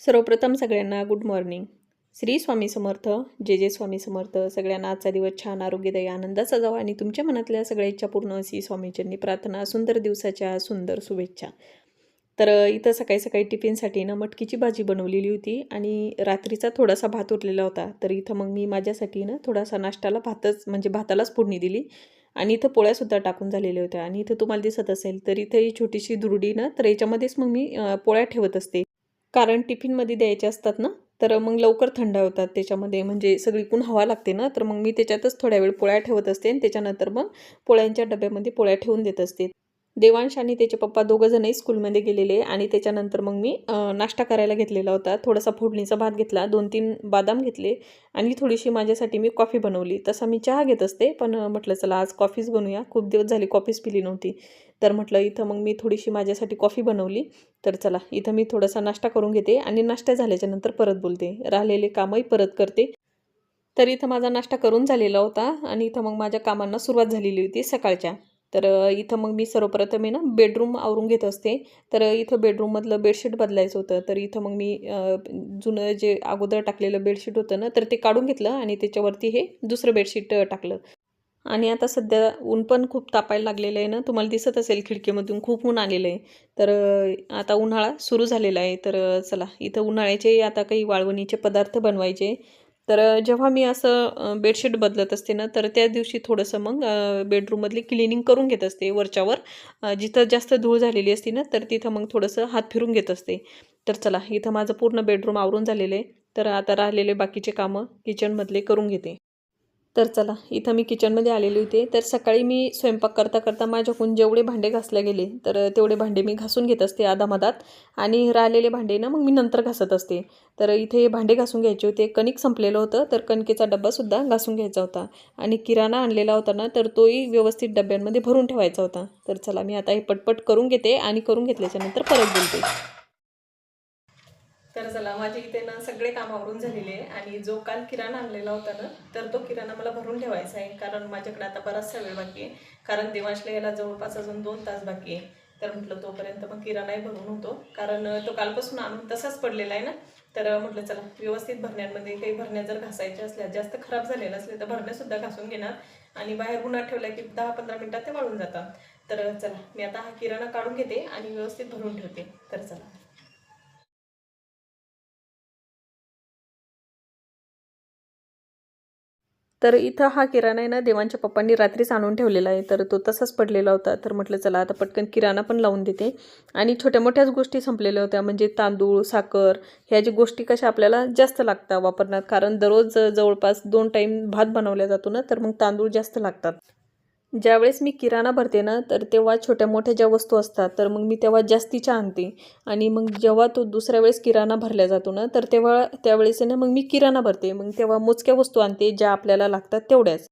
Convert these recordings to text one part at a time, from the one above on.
सर्वप्रथम सगळ्यांना good morning Shri Swami Samarth जे जे स्वामी समर्थ. सगळ्यांना आजचा दिवस छान आरोग्यदायी आनंदाचा जावा आणि तुमच्या मनातल्या सगळ्या इच्छा पूर्ण अशी स्वामीचरणी प्रार्थना सुंदर दिवसाच्या सुंदर शुभेच्छा. तर इथं सकाळी सकाळी टिफिनसाठी ना मटकीची भाजी बनवलेली होती आणि रात्रीचा थोडासा भात उरलेला होता. तर इथं मग मी माझ्यासाठी ना थोडासा नाश्त्याला भातच म्हणजे भातालाच फोडणी दिली आणि इथं पोळ्यासुद्धा टाकून झालेल्या होत्या. आणि इथं तुम्हाला दिसत असेल तर इथे ही छोटीशी दुरडी ना तर याच्यामध्येच मग मी पोळ्या ठेवत असते. कारण टिफिनमध्ये द्यायचे असतात ना तर मग लवकर थंड होतात त्याच्यामध्ये. म्हणजे सगळीकून हवा लागते ना तर मग मी त्याच्यातच थोड्या वेळ पोळ्या ठेवत असते आणि त्याच्यानंतर मग पोळ्यांच्या डब्यामध्ये पोळ्या ठेवून देत असते. देवांश आणि त्याचे पप्पा दोघंजणही स्कूलमध्ये गेलेले आणि त्याच्यानंतर मग मी नाश्ता करायला घेतलेला होता. थोडासा फोडणीचा भात घेतला दोन तीन बादाम घेतले आणि थोडीशी माझ्यासाठी मी कॉफी बनवली. तसा मी चहा घेत असते पण म्हटलं चला आज कॉफीच बनवूया खूप दिवस झाली कॉफीच पिली नव्हती. तर म्हटलं इथं मग मी थोडीशी माझ्यासाठी कॉफी बनवली. तर चला इथं मी थोडासा नाश्ता करून घेते आणि नाश्ता झाल्याच्यानंतर परत बोलते. राहिलेले कामही परत करते. तर इथं माझा नाश्ता करून झालेला होता आणि इथं मग माझ्या कामांना सुरुवात झालेली होती सकाळच्या. तर इथं मग मी सर्वप्रथम आहे ना बेडरूम आवरून घेत असते. तर इथं बेडरूममधलं बेडशीट बदलायचं होतं. तर इथं मग मी जुनं जे अगोदर टाकलेलं बेडशीट होतं ना तर ते काढून घेतलं आणि त्याच्यावरती हे दुसरं बेडशीट टाकलं. आणि आता सध्या ऊन पण खूप तापायला लागलेलं आहे ना. तुम्हाला दिसत असेल खिडकीमधून खूप ऊन आलेलं आहे. तर आता उन्हाळा सुरू झालेला आहे. तर चला इथं उन्हाळ्याचे आता काही वाळवणीचे पदार्थ बनवायचे. तर जेव्हा मी असं बेडशीट बदलत असते ना तर त्या दिवशी थोडंसं मग बेडरूममधली क्लिनिंग करून घेत असते वरच्यावर. जिथं जास्त धूळ झालेली असते ना तर तिथं मग थोडंसं हात फिरून घेत असते. तर चला इथं माझं पूर्ण बेडरूम आवरून झालेलं आहे. तर आता राहिलेले बाकीचे कामं किचनमधले करून घेते. तर चला इथं मी किचनमध्ये आलेली होते. तर सकाळी मी स्वयंपाक करता करता माझ्याकडून जेवढे भांडे घासले गेले तर तेवढे भांडे मी घासून घेत असते आधामधात आणि राहिलेले भांडे ना मग मी नंतर घासत असते. तर इथे भांडे घासून घ्यायचे होते. कणिक संपलेलं होतं तर कणकेचा डब्बासुद्धा घासून घ्यायचा होता. आणि किराणा आणलेला होता ना तर तोही व्यवस्थित डब्यांमध्ये भरून ठेवायचा होता. तर चला मी आता हे पटपट करून घेते आणि करून घेतल्याच्यानंतर परत बोलते. तर चला माझे इथे ना सगळे काम आवरून झालेले आहे आणि जो काल किराणा आणलेला होता ना तर तो किराणा मला भरून ठेवायचा आहे कारण माझ्याकडे आता बराचसा वेळ बाकी आहे. कारण देवाशला यायला जवळपास अजून दोन तास बाकी आहे. तर म्हटलं तोपर्यंत मग किराणाही भरून होतो. कारण तो कालपासून आणून तसाच पडलेला आहे ना. तर म्हटलं चला व्यवस्थित भरण्यांमध्ये काही भरण्या जर घासायच्या असल्या जास्त खराब झालेल्या असल्या तर भरण्यासुद्धा घासून घेणार. आणि बाहेर उन्हात ठेवल्या की दहा पंधरा मिनटात ते वाळून जातात. तर चला मी आता हा किराणा काढून घेते आणि व्यवस्थित भरून ठेवते. तर चला. तर इथं हा किराणा आहे ना देवांच्या पप्पांनी रात्रीच आणून ठेवलेला आहे. तर तो तसाच पडलेला होता. तर म्हटलं चला आता पटकन किराणा पण लावून देते. आणि छोट्या मोठ्याच गोष्टी संपलेल्या होत्या म्हणजे तांदूळ साखर ह्या ज्या गोष्टी कशा आपल्याला जास्त लागतात वापरण्यात. कारण दररोज जवळपास दोन टाईम भात बनवला जातो ना तर मग तांदूळ जास्त लागतात. ज्यावेळेस मी किराणा भरते ना तर तेव्हा छोट्या मोठ्या ज्या वस्तू असतात तर मग मी तेव्हा जास्तीच्या आणते. आणि मग जेव्हा तो दुसऱ्या वेळेस किराणा भरला जातो ना तर तेव्हा त्यावेळेस ना मग मी किराणा भरते. मग तेव्हा मोजक्या वस्तू आणते ज्या आपल्याला लागतात तेवढ्याच.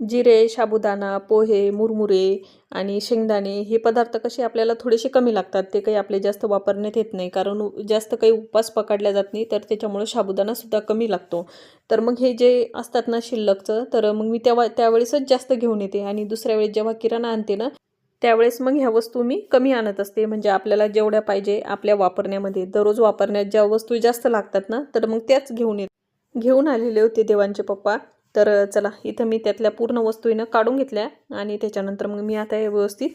जिरे साबुदाणा पोहे मुरमुरे आणि शेंगदाणे हे पदार्थ कसे आपल्याला थोडेसे कमी लागतात ते काही आपले जास्त वापरण्यात येत नाही. कारण उ- जास्त काही उपवास पकडल्या जात नाही तर त्याच्यामुळे साबुदाणासुद्धा कमी लागतो. तर मग हे जे असतात ना शिल्लकचं तर मग मी तेव्हा त्यावेळेसच जास्त घेऊन येते. आणि दुसऱ्या वेळेस जेव्हा किराणा आणते ना त्यावेळेस मग ह्या वस्तू मी कमी आणत असते. म्हणजे आपल्याला जेवढ्या पाहिजे आपल्या वापरण्यामध्ये. दररोज वापरण्यात ज्या वस्तू जास्त लागतात ना तर मग त्याच घेऊन येत. घेऊन आलेले होते देवांचे पप्पा. तर चला इथं मी त्यातल्या पूर्ण वस्तू काढून घेतल्या आणि त्याच्यानंतर मग मी आता हे व्यवस्थित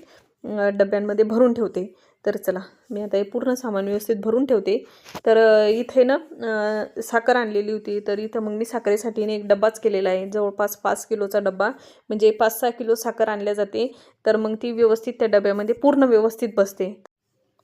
डब्यांमध्ये भरून ठेवते. तर चला मी आता हे पूर्ण सामान व्यवस्थित भरून ठेवते. तर इथे ना साखर आणलेली होती. तर इथं मग मी साखरेसाठी एक डब्बाच केलेला आहे. जवळपास पाच किलोचा डब्बा म्हणजे पाच सहा किलो साखर आणल्या जाते. तर मग ती व्यवस्थित त्या डब्यामध्ये पूर्ण व्यवस्थित बसते.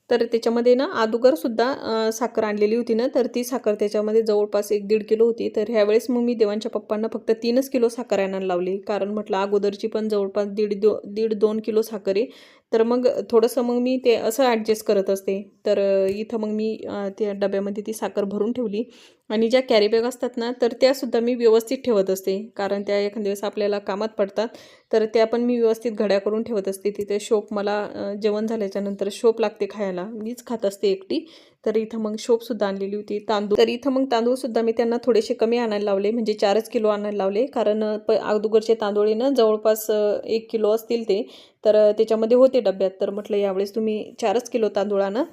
तर त्याच्यामध्ये ना अगोदरसुद्धा साखर आणलेली होती ना तर ती साखर त्याच्यामध्ये जवळपास एक दीड किलो होती. तर ह्यावेळेस मग मी देवांच्या पप्पांना फक्त तीनच किलो साखर आणायला लावली. कारण म्हटलं अगोदरची पण जवळपास दीड दो दीड दोन किलो साखर आहे. तर मग थोडंसं मग मी ते असं ॲडजस्ट करत असते. तर इथं मग मी त्या डब्यामध्ये ती साखर भरून ठेवली. आणि ज्या कॅरीबॅग असतात ना तर त्यासुद्धा मी व्यवस्थित ठेवत असते. कारण त्या एखाद्या दिवस आपल्याला कामात पडतात तर त्या पण मी व्यवस्थित घड्या करून ठेवत असते. तिथे शोप मला जेवण झाल्याच्यानंतर शोप लागते खायला. मीच खात असते एकटी. तर इथं मग शोपसुद्धा आणलेली होती. तांदूळ तर इथं मग तांदूळसुद्धा मी त्यांना थोडेसे कमी आणायला लावले. म्हणजे चारच किलो आणायला लावले. कारण प अगोदरचे तांदूळ ना जवळपास एक किलो असतील ते. तर त्याच्यामध्ये होते डब्यात. तर म्हटलं यावेळेस तुम्ही चारच किलो तांदूळ आणा.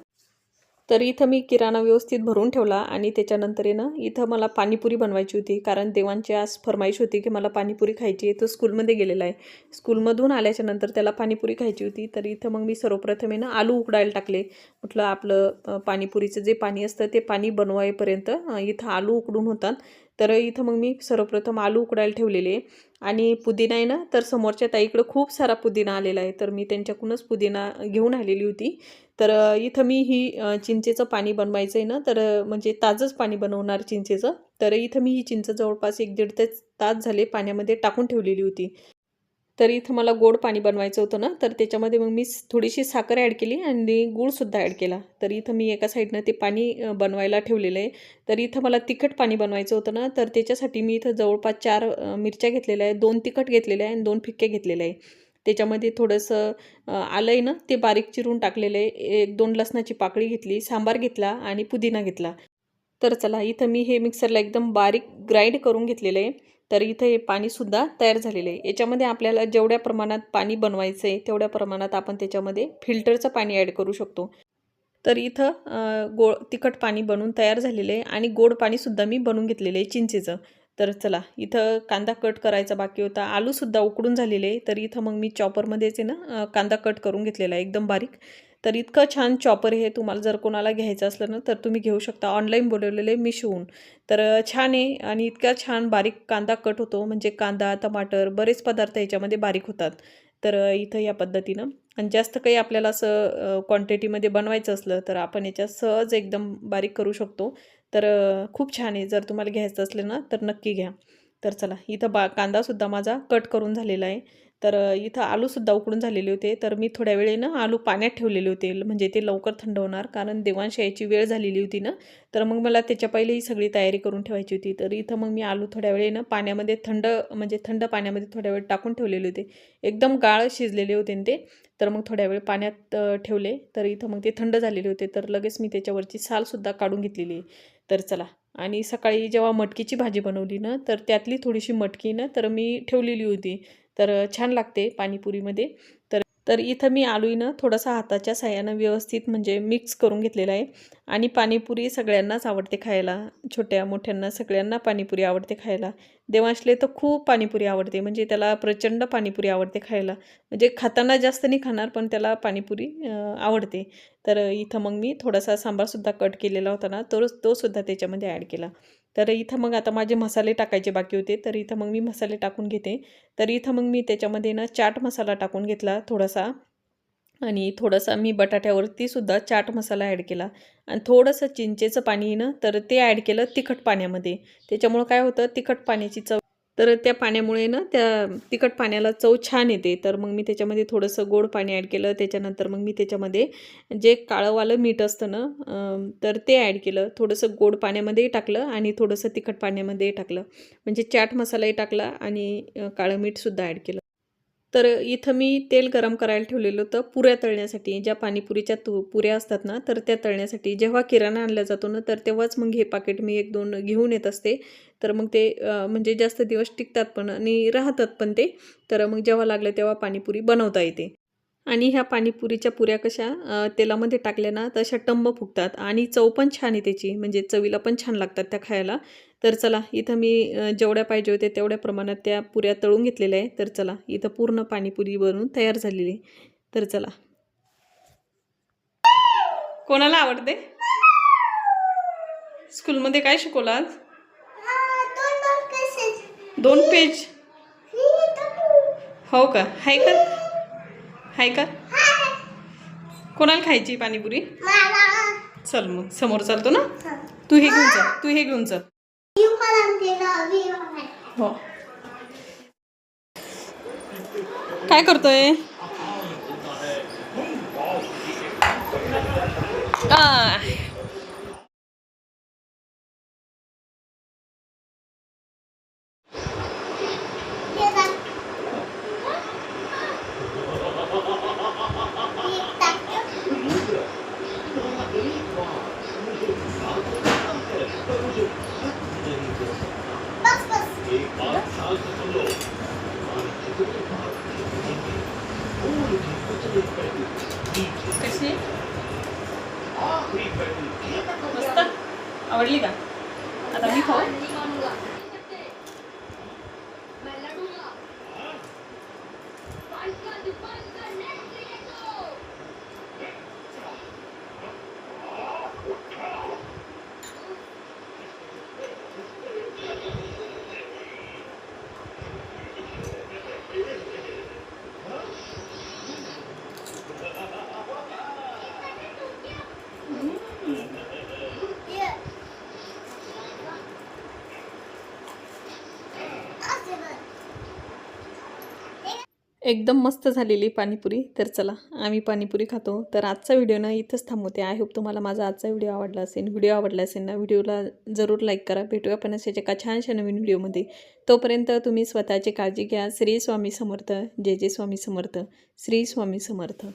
तर इथं मी किराणा व्यवस्थित भरून ठेवला आणि त्याच्यानंतर आहे ना इथं मला पाणीपुरी बनवायची होती. कारण देवांची आज फरमाईश होती की मला पाणीपुरी खायची आहे. तो स्कूलमध्ये गेलेला आहे. स्कूलमधून आल्याच्यानंतर त्याला पाणीपुरी खायची होती. तर इथं मग मी सर्वप्रथम आहे ना आलू उकडायला टाकले. म्हटलं आपलं पाणीपुरीचं जे पाणी असतं ते पाणी बनवायपर्यंत इथं आलू उकडून होतात. तर इथं मग मी सर्वप्रथम आलू उकडायला ठेवलेले. आणि पुदिना आहे ना तर समोरच्या ताईकडं खूप सारा पुदिना आलेला आहे. तर मी त्यांच्याकडूनच पुदिना घेऊन आलेली होती. तर इथं मी ही चिंचेचं पाणी बनवायचं आहे ना तर म्हणजे ताजंच पाणी बनवणार चिंचेचं. तर इथं मी ही चिंच जवळपास एक दीड ते तास झाले पाण्यामध्ये टाकून ठेवलेली होती. तर इथं मला गोड पाणी बनवायचं होतं ना तर त्याच्यामध्ये मग मी थोडीशी साखर ॲड केली आणि गूळसुद्धा ॲड केला. तर इथं मी एका साईडनं ते पाणी बनवायला ठेवलेलं आहे. तर इथं मला तिखट पाणी बनवायचं होतं ना तर त्याच्यासाठी मी इथं जवळपास चार मिरच्या घेतलेल्या आहे दोन तिखट घेतलेल्या आहे आणि दोन फिक्के घेतलेले आहे त्याच्यामध्ये थोडंसं आलं आहे ना ते बारीक चिरून टाकलेलं आहे. एक दोन लसणाची पाकळी घेतली सांबार घेतला आणि पुदिना घेतला. तर चला इथं मी हे मिक्सरला एकदम बारीक ग्राइंड करून घेतलेलं आहे. तर इथं हे पाणीसुद्धा तयार झालेलं आहे. याच्यामध्ये आपल्याला जेवढ्या प्रमाणात पाणी बनवायचं आहे तेवढ्या प्रमाणात आपण त्याच्यामध्ये फिल्टरचं पाणी ॲड करू शकतो. तर इथं गोळ गोड तिखट पाणी बनवून तयार झालेलं आहे आणि गोड पाणीसुद्धा मी बनवून घेतलेलं आहे चिंचेचं. तर चला इथं कांदा कट करायचा बाकी होता. आलूसुद्धा उकडून झालेले आहे. तर इथं मग मी चॉपरमध्येच आहे ना कांदा कट करून घेतलेला आहे. एकदम बारीक. तर इतकं छान चॉपर हे तुम्हाला जर कोणाला घ्यायचं असलं ना तर तुम्ही घेऊ शकता. ऑनलाईन बोलवलेले मी शिवून तर छान आहे आणि इतका छान बारीक कांदा कट होतो. म्हणजे कांदा टमाटर बरेच पदार्थ याच्यामध्ये बारीक होतात. तर इथं या पद्धतीनं. आणि जास्त काही आपल्याला असं क्वांटिटीमध्ये बनवायचं असलं तर आपण याच्यात सहज एकदम बारीक करू शकतो. तर खूप छान आहे. जर तुम्हाला घ्यायचं असलं ना तर नक्की घ्या. तर चला इथं बा कांदासुद्धा माझा कट करून झालेला आहे. तर इथं आलूसुद्धा उकडून झालेले होते. तर मी थोड्या वेळेनं आलू पाण्यात ठेवलेले होते. म्हणजे ते लवकर थंड होणार कारण देवांश यायची वेळ झालेली होती ना. तर मग मला त्याच्या पहिले ही सगळी तयारी करून ठेवायची होती. तर इथं मग मी आलू थोड्या वेळेनं पाण्यामध्ये थंड म्हणजे थंड पाण्यामध्ये थोड्या वेळ टाकून ठेवलेले होते. एकदम गाळ शिजलेले होते ते. तर मग थोड्या वेळ पाण्यात ठेवले. तर इथं मग ते थंड झालेले होते. तर लगेच मी त्याच्यावरची सालसुद्धा काढून घेतलेली. आहे तर चला. आणि सकाळी जेव्हा मटकीची भाजी बनवली ना तर त्यातली थोडीशी मटकी ना तर मी ठेवलेली होती. तर छान लागते पाणीपुरीमध्ये. तर तर इथं मी आलू थोडंसं थोडासा हाताच्या साह्यानं व्यवस्थित म्हणजे मिक्स करून घेतलेला आहे. आणि पाणीपुरी सगळ्यांनाच आवडते खायला. छोट्या मोठ्यांना सगळ्यांना पाणीपुरी आवडते खायला. देवांशले तर खूप पाणीपुरी आवडते. म्हणजे त्याला प्रचंड पाणीपुरी आवडते खायला. म्हणजे खाताना जास्त नाही खाणार पण त्याला पाणीपुरी आवडते. तर इथं मग मी थोडासा सांबारसुद्धा कट केलेला होता ना तो तोसुद्धा त्याच्यामध्ये ॲड केला. तर इथं मग आता माझे मसाले टाकायचे बाकी होते. तर इथं मग मी मसाले टाकून घेते. तर इथं मग मी त्याच्यामध्ये ना चाट मसाला टाकून घेतला थोडासा. आणि थोडासा मी बटाट्यावरती सुद्धा चाट मसाला ॲड केला. आणि थोडंसं चिंचेचं पाणी ना तर ते ॲड केलं तिखट पाण्यामध्ये. त्याच्यामुळं काय होतं तिखट पाण्याची चव तर त्या पाण्यामुळे ना त्या तिखट पाण्याला चव छान येते. तर मग मी त्याच्यामध्ये थोडंसं गोड पाणी ॲड केलं. त्याच्यानंतर मग मी त्याच्यामध्ये जे काळंवालं मीठ असतं ना तर ते ॲड केलं. थोडंसं गोड पाण्यामध्येही टाकलं आणि थोडंसं तिखट पाण्यामध्येही टाकलं. म्हणजे चाट मसालाही टाकला आणि काळं मीठसुद्धा ॲड केलं. तर इथं मी तेल गरम करायला ठेवलेलं होतं पुऱ्या तळण्यासाठी. ज्या पाणीपुरीच्या तु पुऱ्या असतात ना तर त्या तळण्यासाठी. जेव्हा किराणा आणला जातो ना तर तेव्हाच मग हे पाकिट मी एक दोन घेऊन येत असते. तर मग ते म्हणजे जास्त दिवस टिकतात पण आणि राहतात पण ते. तर मग जेव्हा लागलं तेव्हा पाणीपुरी बनवता येते. आणि ह्या पाणीपुरीच्या पुऱ्या कशा तेलामध्ये टाकल्या ना तशा टंब फुगतात. आणि चव पण छान आहे त्याची म्हणजे चवीला पण छान लागतात त्या खायला. तर चला इथं मी जेवढ्या पाहिजे होते तेवढ्या प्रमाणात त्या पुऱ्या तळून घेतलेल्या आहे तर चला इथं पूर्ण पाणीपुरी बनवून तयार झालेली तर चला. कोणाला आवडते? स्कूलमध्ये काय शिकवलं आज? दोन पेज. हो का? हाय का? हाय का? कोणाला खायची पाणीपुरी? चल मग समोर चालतो ना? तू हे घेऊन चल तू हे घेऊन चल हो काय करतोय आ. कशी? मस्त? आवडली का? आता मी खाऊ? एकदम मस्त झालेली पाणीपुरी. तर चला आम्ही पाणीपुरी खातो. तर आजचा व्हिडिओ ना इथंच थांबवते. आय होप तुम्हाला माझा आजचा व्हिडिओ आवडला असेल व्हिडिओ आवडला असेल ना व्हिडिओला जरूर लाईक करा. भेटूया पण अशाच्या एका छानशा नवीन व्हिडिओमध्ये. तोपर्यंत तुम्ही स्वतःची काळजी घ्या. श्री स्वामी समर्थ. जय जय स्वामी समर्थ. श्री स्वामी समर्थ.